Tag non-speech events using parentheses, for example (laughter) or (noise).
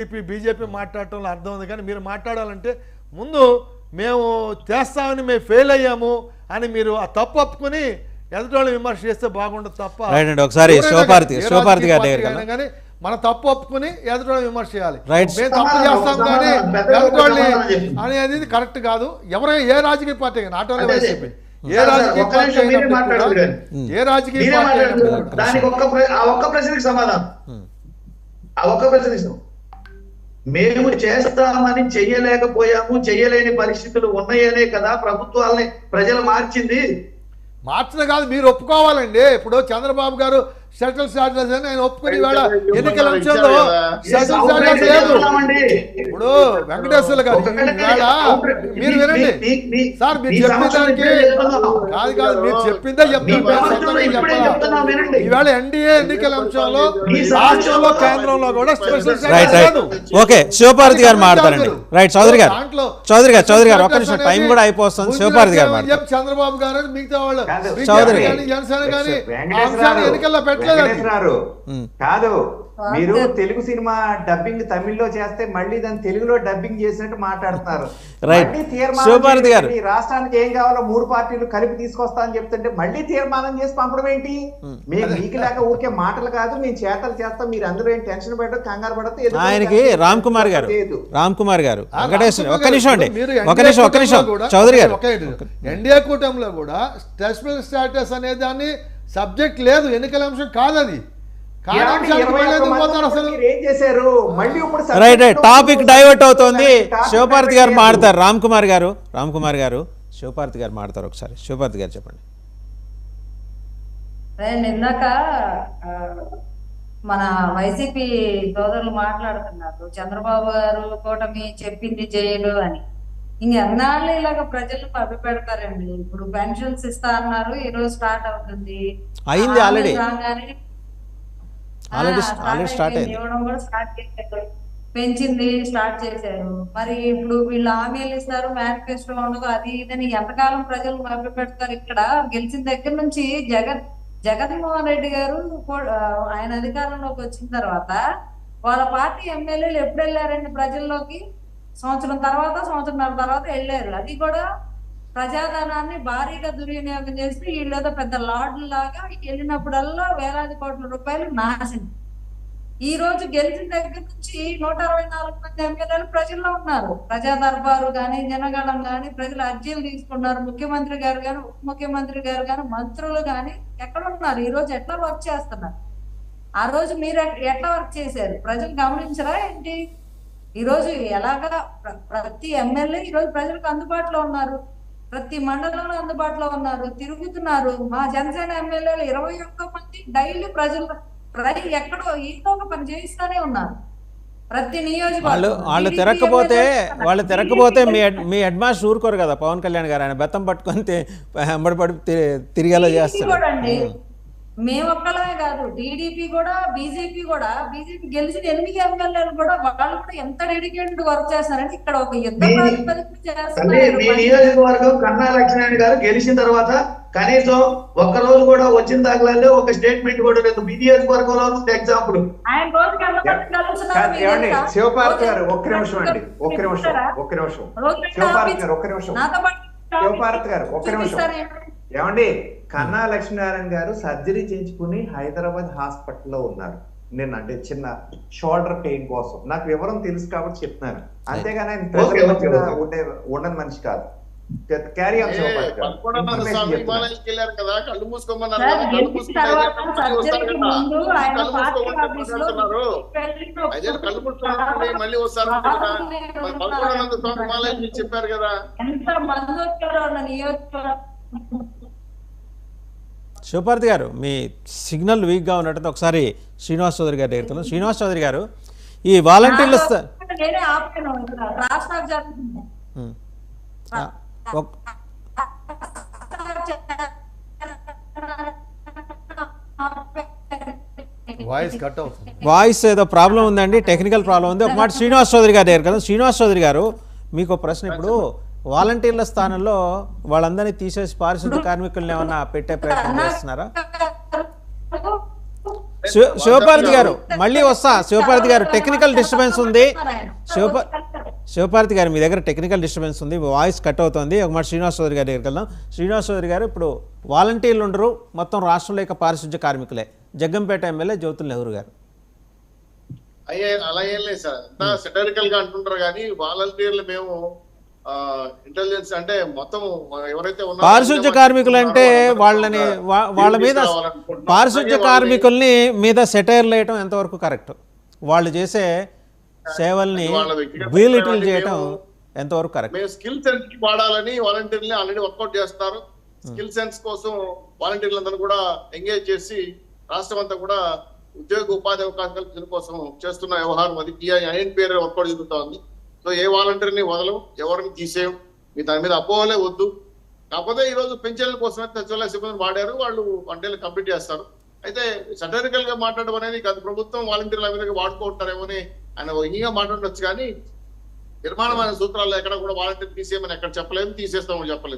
TDP BJP మాట్లాడటంలో అర్థం ఉంది కానీ మీరు మాట్లాడాలంటే ముందు మేము చేస్తామని మేము ఫెయిల్ అయ్యాము అని మీరు ఆ తప్పు ఒప్పుకొని ఎదుటి విమర్శ చేస్తే బాగుండదు తప్ప. ఒకసారి కానీ, మన తప్పు ఒప్పుకొని ఎదుటి విమర్శ చేయాలి. మేము తప్పు చేస్తాం కానీ. అనేది కరెక్ట్ కాదు ఎవరైనా ఏ రాజకీయ పార్టీ నాట్ ఓన్లీ అదే, అదే. వైసీపీ ఏ రాజకీయ ఒక్క పార్టీ. ఏ రాజకీయ పార్టీ ఒక్క ప్ర- ఆ ఒక్క ప్రశ్నకి సమాధానం ఆ ఒక్క ప్రశ్న ఇస్తాం మేము చేస్తామని చెయ్యలేకపోయాము చెయ్యలేని పరిస్థితులు ఉన్నాయనే కదా ప్రభుత్వాలని ప్రజలు మార్చింది. మార్చడం కాదు మీరు ఒప్పుకోవాలండి. ఇప్పుడు చంద్రబాబు గారు షటిల్ చార్జెస్ అని ఆయన ఒప్పుకొని వేళ ఎన్నికల అంశంలో షటిల్ చార్జెస్ లేదు. ఇప్పుడు వెంకటేశ్వర్లు గారు మీరు వినండి. సార్ మీరు చెప్పిన దానికి కాదు కాదు మీరు చెప్పిందే చెప్తాను సొంతంగా చెప్పాలా ఈవేళ ఎన్డీఏ ఎన్నికల అంశంలో రాష్ట్రంలో కేంద్రంలో కూడా స్పెషల్ రైట్ స్టేటస్ రైట్ లేదు ఓకే శివపార్వతి గారు మాట్లాడారండి రైట్ చౌదరి గారు. చౌదరి గారు చౌదరి గారు ఒక్క నిమిషం టైం కూడా అయిపోతుంది శివపార్వతి గారు చంద్రబాబు గారు మిగతా వాళ్ళు చౌదరి కానీ జనసేన కానీ ఆ అంశాన్ని ఎన్నికల్లో. వెంకటేశ్వరరావు. కాదు మీరు తెలుగు సినిమా డబ్బింగ్ తమిళ్ళో చేస్తే మళ్ళీ దాన్ని తెలుగులో డబ్బింగ్ చేసినట్టు మాట్లాడుతున్నారు. మళ్ళీ తీర్మానం ఈ రాష్ట్రానికి ఏం కావాలో మూడు పార్టీలు కలిపి తీసుకొస్తా అని చెప్తుంటే మళ్ళీ తీర్మానం చేసి పంపడం ఏంటి? మేము మీకు లేక ఊరికే మాటలు కాదు మేము చేతలు చేస్తాం మీరు అందరూ ఏం టెన్షన్ పడదు కంగారు పడదు ఆయనకి. రామ్ కుమార్ గారు. లేదు. రామ్ కుమార్ గారు. వెంకటేశ్వర ఒక్క నిమిషం అండి. ఒక నిమిషం ఒక్క నిమిషం. చౌదరి గారు. ఒకే. ఎన్డీఏ కూటమిలో కూడా స్పెషల్ స్టేటస్ అనే దాన్ని సబ్జెక్ట్ లేదు ఎన్నికల అంశం కాదు అది రైట్ రైట్ టాపిక్ డైవర్ట్ అవుతోంది. డైవర్ట్ గారు. మాడతారు. రామ్ కుమార్ గారు రామ్ కుమార్ గారు శివపార్వతి గారు మాడతారు ఒకసారి. శివపార్వతి గారు చెప్పండి. నేను ఇందాక ఆ, మన వైసీపీ సోదరులు మాట్లాడుతున్నారు. చంద్రబాబు గారు కూటమి చెప్పింది చేయడు అని. ఇంకెన్నాళ్ళు ఇలాగ ప్రజలు పబ్బి పెడతారండి? ఇప్పుడు పెన్షన్స్ ఇస్తా అన్నారు ఈ రోజు స్టార్ట్ అవుతుంది. అయింది. ఇవ్వడం కూడా స్టార్ట్ చేశారు. పెంచింది స్టార్ట్ చేశారు. మరి ఇప్పుడు వీళ్ళు హామీలు ఇస్తారు మేనిఫెస్టో ఉండదు అది ఇదని ఎంతకాలం ప్రజలు మభ్య పెడతారు ఇక్కడ? గెలిచిన దగ్గర నుంచి జగన్ జగన్మోహన్ రెడ్డి గారు ఆయన అధికారంలోకి వచ్చిన తర్వాత వాళ్ళ పార్టీ ఎమ్మెల్యేలు ఎప్పుడు వెళ్ళారండి ప్రజల్లోకి? సంవత్సరం తర్వాత సంవత్సరంన్నర తర్వాత వెళ్ళారు. అది కూడా ప్రజాధనాన్ని భారీగా దుర్వినియోగం చేసి వీళ్ళేదో పెద్ద లాడ్లు లాగా వెళ్ళినప్పుడల్లా వేలాది కోట్ల రూపాయలు నాశనం. ఈ రోజు గెలిచిన దగ్గర నుంచి నూట అరవై నాలుగు మంది ఎమ్మెల్యేలు ప్రజల్లో ఉన్నారు. ప్రజా దర్బారు కానీ జనగణం కానీ ప్రజలు అర్జీలు తీసుకున్నారు. ముఖ్యమంత్రి గారు కానీ ఉప ముఖ్యమంత్రి గారు కానీ మంత్రులు కానీ ఎక్కడ ఉన్నారు? ఈ రోజు ఎట్లా వర్క్ చేస్తున్నారు? ఆ రోజు మీరు ఎట్లా వర్క్ చేశారు? ప్రజలు గమనించరా ఏంటి? ఈ రోజు ఎలాగా ప్ర- ప్రతి ఎమ్మెల్యే ఈ రోజు ప్రజలకు అందుబాటులో ఉన్నారు. ప్రతి మండలంలో అందుబాటులో ఉన్నారు. తిరుగుతున్నారు. మా జనసేన ఎమ్మెల్యేలు ఇరవై ఒక్క మంది డైలీ ప్రజలు ప్రతి ఎక్కడో ఏదో ఒక పని చేయిస్తానే ఉన్నారు. ప్రతి వాళ్ళు నియోజకవర్గం వాళ్ళు TDP తిరగకపోతే వాళ్ళు తిరగకపోతే మీ మీ హెడ్ మాస్టర్ ఊరుకోరు కదా పవన్ కళ్యాణ్ గారు. ఆయన బెత్తం పట్టుకొని వెంబడి పడి తిరిగేలా చేస్తారు. మేము ఒక్కలమే కాదు టీడీపీ కూడా బీజేపీ కూడా బీజేపీ గెలిచిన ఎనిమిది ఎమ్మెల్యేలు కూడా వాళ్ళు కూడా ఎంత డెడికేటెడ్ వర్క్ చేస్తారంటే ఇక్కడ ఒక యుద్ధ నియోజకవర్గం కన్నా లక్ష్మణ్ గారు గెలిచిన తర్వాత కనీసం ఒక్క రోజు కూడా వచ్చిన దాఖలాల్లో ఒక స్టేట్మెంట్ కూడా లేదు. మీ నియోజకవర్గంలో ఎగ్జాంపుల్ ఏమండి గారు ఒక్క నిమిషం అండి ఒక్క నిమిషం? ఒక్క నిమిషం. రోజుకి శివపార్వతి గారు ఒక్క నిమిషం. శివపార్వతి గారు ఒక్క నిమిషం? ఏమండి? కన్నా లక్ష్మీనారాయణ గారు సర్జరీ చేయించుకుని హైదరాబాద్ హాస్పిటల్లో ఉన్నారు. నేను అంటే చిన్న షోల్డర్ పెయిన్ కోసం. నాకు వివరం తెలుసు కాబట్టి చెప్తున్నాను. అంతేగాని ఆయన. ఉండే ఉండని మనిషి కాదు. క్యారీ మళ్ళీ వస్తారు? చెప్పారు కదా. ఎంత మంది వచ్చారో అన్న నియోజకవర్గం శివపార్వతి గారు మీ సిగ్నల్ వీక్గా ఉన్నట్టు ఒకసారి శ్రీనివాస్ చౌదరి గారి దగ్గరికి వెళ్తాం శ్రీనివాస్ చౌదరి గారు ఈ వాలంటీర్లు వాయిస్ కట్ అవుతుంది. వాయిస్ ఏదో ప్రాబ్లం ఉందండి టెక్నికల్ ప్రాబ్లం ఉంది. ఒక మాట శ్రీనివాస్ చౌదరి గారి దగ్గర కదా శ్రీనివాస్ చౌదరి గారు మీకు ఒక ప్రశ్న ఇప్పుడు. వాలంటీర్ల స్థానంలో వాళ్ళందరినీ తీసేసి పారిశుద్ధ కార్మికుల్ని ఏమన్నా పెట్టే ప్రయత్నం (laughs) చేస్తున్నారా? శివ- శివపార్వతి గారు మళ్ళీ వస్తా. శివపార్వతి గారు టెక్నికల్ డిస్టర్బెన్స్ ఉంది. శివప శివపార్వతి గారు మీ దగ్గర టెక్నికల్ డిస్టర్బెన్స్ ఉంది. వాయిస్ కట్ అవుతుంది. ఒక మాట శ్రీనివాస్ చౌదరి గారి దగ్గరికి వెళ్దాం. శ్రీనివాస్ చౌదరి గారు ఇప్పుడు వాలంటీర్లు ఉండరు. మొత్తం రాష్ట్రంలో ఇక పారిశుద్ధ్య కార్మికులే. జగ్గంపేట ఎమ్మెల్యే జ్యోతుల్ నెహ్రూ గారు. అయ్యే అలా ఏం లేదు సార్. అంతా సెటరికల్గా అంటుంటారు కానీ వాలంటీర్లు మేము ఇంటెలిజెన్స్ అంటే మొత్తం ఎవరైతే ఉన్నారో పారిశుద్ధ్య కార్మికులు అంటే వాళ్ళని వాళ్ళ మీద. పారిశుద్ధ్య కార్మికుల్ని మీద సెటైర్లు వేయటం ఎంతవరకు కరెక్ట్? వాళ్ళు చేసే సేవల్ని వీలిటిల్ చేయటం ఎంతవరకు కరెక్ట్? మేము స్కిల్ సెన్స్కి వాడాలని వాలంటీర్లు ఆల్రెడీ వర్కౌట్ చేస్తారు. స్కిల్ సెన్స్ కోసం వాలంటీర్లందరూ కూడా ఎంగేజ్ చేసి రాష్ట్రం అంతా కూడా ఉద్యోగ ఉపాధి అవకాశాల కోసం చేస్తున్న వ్యవహారం అది. ఐఎన్ పేరు వర్కౌట్ జరుగుతా ఉంది. సో ఏ వాలంటీర్ని వదలవు ఎవరిని తీసేయం మీ దాని మీద అపోహలే వద్దు. కాకపోతే ఈ రోజు పెన్షన్ల కోసం సచివాలయ సిబ్బంది వాడారు వాళ్ళు వంటలు కంప్లీట్ చేస్తారు. అయితే సటరికల్గా మాట్లాడడం అనేది గత ప్రభుత్వం వాలంటీర్ల మీద వాడుకుంటారేమో అని ఆయన ఇంగిగా మాట్లాడవచ్చు కానీ నిర్మాణమైన సూత్రాల్లో ఎక్కడ కూడా వాలంటీర్ తీసేయమని ఎక్కడ చెప్పలేదు తీసేస్తామని చెప్పలేదు.